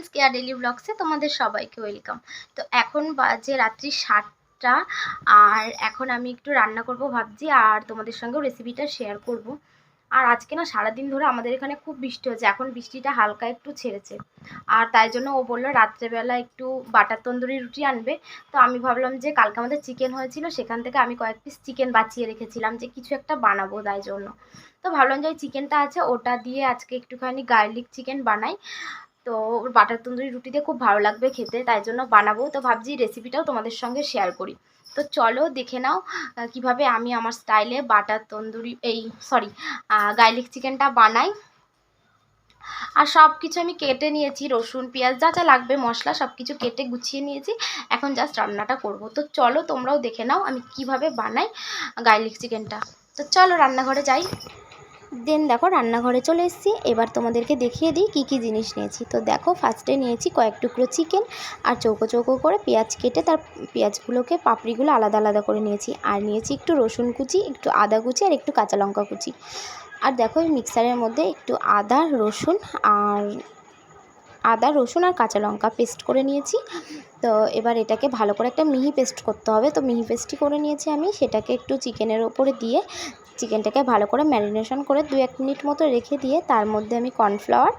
Friends care daily ব্লগসে তোমাদের সবাইকে welcome তো এখন বাজে রাত্রি সাতটা, আর এখন আমি একটু রান্না করব ভাবছি, আর তোমাদের সঙ্গেও রেসিপিটা শেয়ার করব। আর আজকে না সারাদিন ধরে আমাদের এখানে খুব বৃষ্টি হচ্ছে, এখন বৃষ্টিটা হালকা একটু ছেড়েছে। আর তাই জন্য ও বলল রাত্রেবেলা একটু বাটার তন্দুরি রুটি আনবে। তো আমি ভাবলাম যে কালকে আমাদের চিকেন হয়েছিল, সেখান থেকে আমি কয়েক পিস চিকেন বাঁচিয়ে রেখেছিলাম যে কিছু একটা বানাবো তাই জন্য। তো ভাবলাম যে চিকেনটা আছে, ওটা দিয়ে আজকে একটুখানি গার্লিক চিকেন বানাই। তো ওর বাটার তন্দুরি রুটি দিয়ে খুব ভালো লাগবে খেতে, তাই জন্য বানাবো। তো ভাবছি রেসিপিটাও তোমাদের সঙ্গে শেয়ার করি। তো চলো দেখে নাও কীভাবে আমি আমার স্টাইলে বাটার তন্দুরি, এই সরি গার্লিক চিকেনটা বানাই। আর সব কিছু আমি কেটে নিয়েছি, রসুন, পেঁয়াজ, যা যা লাগবে, মশলা সব কিছু কেটে গুছিয়ে নিয়েছি। এখন জাস্ট রান্নাটা করব। তো চলো তোমরাও দেখে নাও আমি কীভাবে বানাই গার্লিক চিকেনটা তো চলো রান্নাঘরে যাই। দেন দেখো রান্নাঘরে চলে এসেছি। এবার তোমাদেরকে দেখিয়ে দিই কী কী জিনিস নিয়েছি। তো দেখো ফার্স্টে নিয়েছি কয়েক টুকরো চিকেন আর চৌকো চৌকো করে পেঁয়াজ কেটে তার পেঁয়াজগুলোকে, পাপড়িগুলো আলাদা আলাদা করে নিয়েছি। আর নিয়েছি একটু রসুন কুচি, একটু আদা কুচি আর একটু কাঁচা লঙ্কা কুচি। আর দেখো মিক্সারের মধ্যে একটু আদা, রসুন আর আদা, রসুন আর কাঁচা লঙ্কা পেস্ট করে নিয়েছি। তো এবার এটাকে ভালো করে একটা মিহি পেস্ট করতে হবে। তো মিহি পেস্টই করে নিয়েছি আমি। সেটাকে একটু চিকেনের ওপরে দিয়ে চিকেনটাকে ভালো করে ম্যারিনেশন করে দু এক মিনিট মতো রেখে দিয়ে তার মধ্যে আমি কর্নফ্লাওয়ার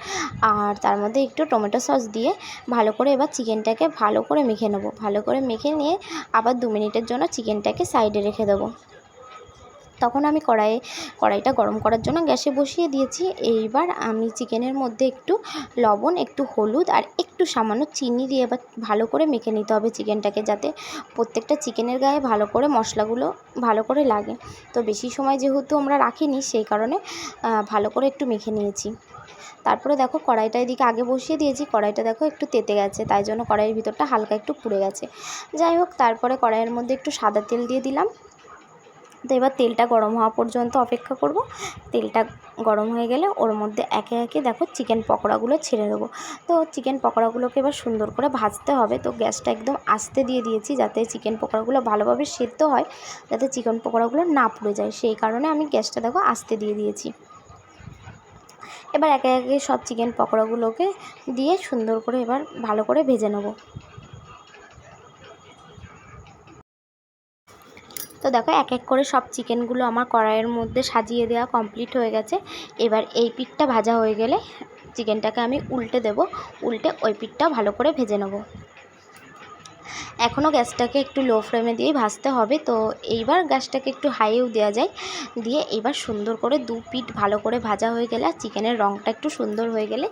আর তার মধ্যে একটু টমেটো সস দিয়ে ভালো করে এবার চিকেনটাকে ভালো করে মেখে নেব। ভালো করে মেখে নিয়ে আবার দু মিনিটের জন্য চিকেনটাকে সাইডে রেখে দেবো। তখন আমি কড়াইয়ে, কড়াইটা গরম করার জন্য গ্যাসে বসিয়ে দিয়েছি। এইবার আমি চিকেনের মধ্যে একটু লবণ, একটু হলুদ আর একটু সামান্য চিনি দিয়ে এবার ভালো করে মেখে নিতে হবে চিকেনটাকে যাতে প্রত্যেকটা চিকেনের গায়ে ভালো করে মশলাগুলো ভালো করে লাগে। তো বেশি সময় যেহেতু আমরা রাখিনি সেই কারণে ভালো করে একটু মেখে নিয়েছি। তারপরে দেখো কড়াইটা এদিকে আগে বসিয়ে দিয়েছি, কড়াইটা দেখো একটু তেতে গেছে, তাই জন্য কড়াইয়ের ভিতরটা হালকা একটু পুড়ে গেছে। যাই হোক, তারপরে কড়াইয়ের মধ্যে একটু সাদা তেল দিয়ে দিলাম। তো এবার তেলটা গরম হওয়া পর্যন্ত অপেক্ষা করব। তেলটা গরম হয়ে গেলে ওর মধ্যে একে একে দেখো চিকেন পকোড়াগুলো ছেড়ে দেবো। তো চিকেন পকোড়াগুলোকে এবার সুন্দর করে ভাজতে হবে। তো গ্যাসটা একদম আস্তে দিয়ে দিয়েছি যাতে চিকেন পকোড়াগুলো ভালোভাবে সেদ্ধ হয়, যাতে চিকেন পকোড়াগুলো না পুড়ে যায়। সেই কারণে আমি গ্যাসটা দেখো আস্তে দিয়ে দিয়েছি। এবার একে একে সব চিকেন পকোড়াগুলোকে দিয়ে সুন্দর করে এবার ভালো করে ভেজে নেব। তো দেখো এক এক করে সব চিকেনগুলো আমার কড়াইয়ের মধ্যে সাজিয়ে দেওয়া কমপ্লিট হয়ে গেছে। এবার এই পিঠটা ভাজা হয়ে গেলে চিকেনটাকে আমি উল্টে দেব। উল্টে ওই পিঠটা ভালো করে ভেজে নেব। এখনও গ্যাসটাকে একটু লো ফ্লেমে দিয়েই ভাজতে হবে। তো এইবার গ্যাসটাকে একটু হাইয়েও দেওয়া যায়। দিয়ে এবার সুন্দর করে দু পিঠ ভালো করে ভাজা হয়ে গেলে আর চিকেনের রঙটা একটু সুন্দর হয়ে গেলে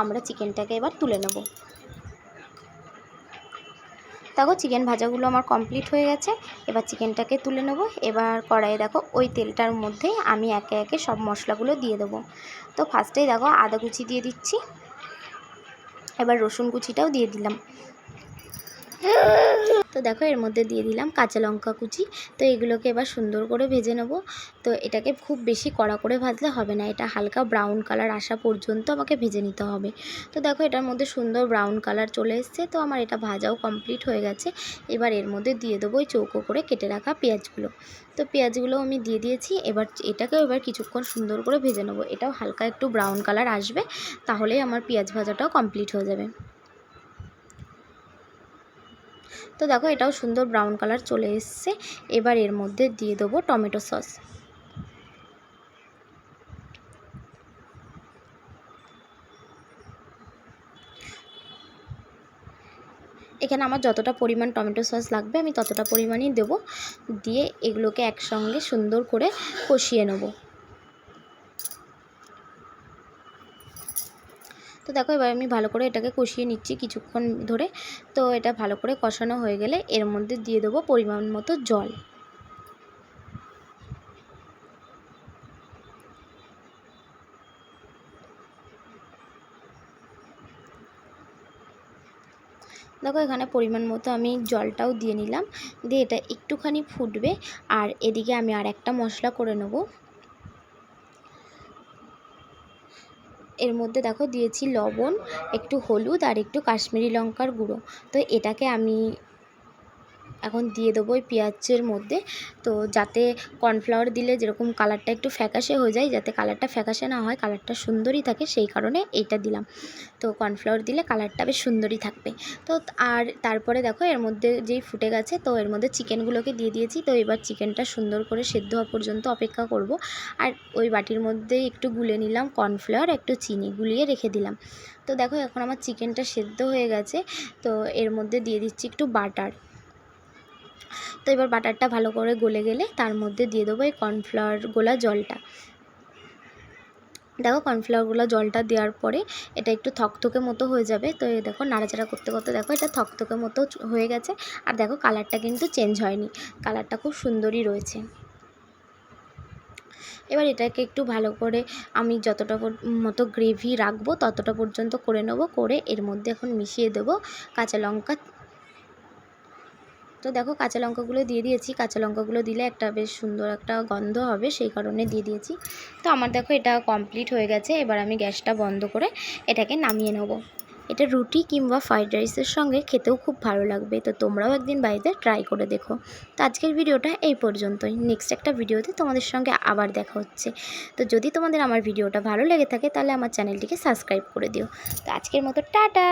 আমরা চিকেনটাকে এবার তুলে নেব। দেখো চিকেন ভাজাগুলো আমার কমপ্লিট হয়ে গেছে। এবার চিকেনটাকে তুলে নেব। এবার কড়াইয়ে দেখো, ওই তেলটার মধ্যে আমি একে একে সব মশলাগুলো দিয়ে দেবো। তো ফার্স্টেই দেখো, আদা কুচি দিয়ে দিচ্ছি। এবার রসুন কুচিটাও দিয়ে দিলাম। তো দেখো, এর মধ্যে দিয়ে দিলাম কাঁচা লঙ্কা কুচি। তো এগুলোকে এবার সুন্দর করে ভেজে নেব। তো এটাকে খুব বেশি কড়া করে ভাজলে হবে না, এটা হালকা ব্রাউন কালার আসা পর্যন্ত আমাকে ভেজে নিতে হবে। তো দেখো, এটার মধ্যে সুন্দর ব্রাউন কালার চলে এসছে। তো আমার এটা ভাজাও কমপ্লিট হয়ে গেছে। এবার এর মধ্যে দিয়ে দেবো ওই চৌকো করে কেটে রাখা পেঁয়াজগুলো। তো পেঁয়াজগুলো আমি দিয়ে দিয়েছি। এবার এটাকেও এবার কিছুক্ষণ সুন্দর করে ভেজে নেব। এটাও হালকা একটু ব্রাউন কালার আসবে, তাহলেই আমার পেঁয়াজ ভাজাটাও কমপ্লিট হয়ে যাবে। তো দেখো এটাও সুন্দর ব্রাউন কালার চলে এসছে। এবার এর মধ্যে দিয়ে দেবো টমেটো সস এখানে আমার যতটা পরিমাণ টমেটো সস লাগবে, আমি ততটা পরিমাণই দেবো। দিয়ে এগুলোকে একসঙ্গে সুন্দর করে কষিয়ে নেব। তো দেখো এবার আমি ভালো করে এটাকে কষিয়ে নিচ্ছি কিছুক্ষণ ধরে। তো এটা ভালো করে কষানো হয়ে গেলে এর মধ্যে দিয়ে দেবো পরিমাণ মতো জল। দেখো এখানে পরিমাণ মতো আমি জলটাও দিয়ে নিলাম। দিয়ে এটা একটুখানি ফুটবে। আর এদিকে আমি আর একটা মশলা করে নেব। এর মধ্যে দেখো দিয়েছি লবণ, একটু হলুদ আর একটু কাশ্মীরি লঙ্কার গুঁড়ো। তো এটাকে আমি এখন দিয়ে দেবো ওই পেঁয়াজের মধ্যে। তো যাতে কর্নফ্লাওয়ার দিলে যেরকম কালারটা একটু ফ্যাকাশে হয়ে যায়, যাতে কালারটা ফ্যাকাশে না হয় কালারটা সুন্দরই থাকে, সেই কারণে এইটা দিলাম। তো কর্নফ্লাওয়ার দিলে কালারটা বেশ সুন্দরই থাকবে। তো আর তারপরে দেখো, এর মধ্যে যেই ফুটে গেছে, তো এর মধ্যে চিকেনগুলোকে দিয়ে দিয়েছি। তো এবার চিকেনটা সুন্দর করে সেদ্ধ হওয়া পর্যন্ত অপেক্ষা করব। আর ওই বাটির মধ্যে একটু গুলে নিলাম কর্নফ্লাওয়ার একটু চিনি গুলিয়ে রেখে দিলাম। তো দেখো, এখন আমার চিকেনটা সেদ্ধ হয়ে গেছে। তো এর মধ্যে দিয়ে দিচ্ছি একটু বাটার তো এবার বাটারটা ভালো করে গলে গেলে তার মধ্যে দিয়ে দেবো এই কর্নফ্লাওয়ার গোলা জলটা। দেখো কর্নফ্লাওয়ারগুলো জলটা দেওয়ার পরে এটা একটু থকথকে মতো হয়ে যাবে। তো এই দেখো নাড়াচাড়া করতে করতে দেখো এটা থকথকে মতো হয়ে গেছে। আর দেখো কালারটা কিন্তু চেঞ্জ হয়নি। কালারটা খুব সুন্দরই রয়েছে। এবার এটাকে একটু ভালো করে আমি যতটা মতো গ্রেভি রাখব ততটা পর্যন্ত করে নেব। করে এর মধ্যে এখন মিশিয়ে দেবো কাঁচা লঙ্কা তো দেখো কাঁচা লঙ্কাগুলো দিয়ে দিয়েছি। কাঁচা লঙ্কাগুলো দিলে একটা বেশ সুন্দর একটা গন্ধ হবে, সেই কারণে দিয়ে দিয়েছি। তো আমার দেখো এটা কমপ্লিট হয়ে গেছে, এবার আমি গ্যাসটা বন্ধ করে এটাকে নামিয়ে নেব। এটা রুটি কিংবা ফ্রাইড রাইসের সঙ্গে খেতেও খুব ভালো লাগবে, তো তোমরাও একদিন বাড়িতে ট্রাই করে দেখো। তো আজকের ভিডিওটা এই পর্যন্তই। নেক্সট একটা ভিডিওতে তোমাদের সঙ্গে আবার দেখা হচ্ছে। তো যদি তোমাদের আমার ভিডিওটা ভালো লেগে থাকে, তাহলে আমার চ্যানেলটিকে সাবস্ক্রাইব করে দিও। তো আজকের মতো টাটা!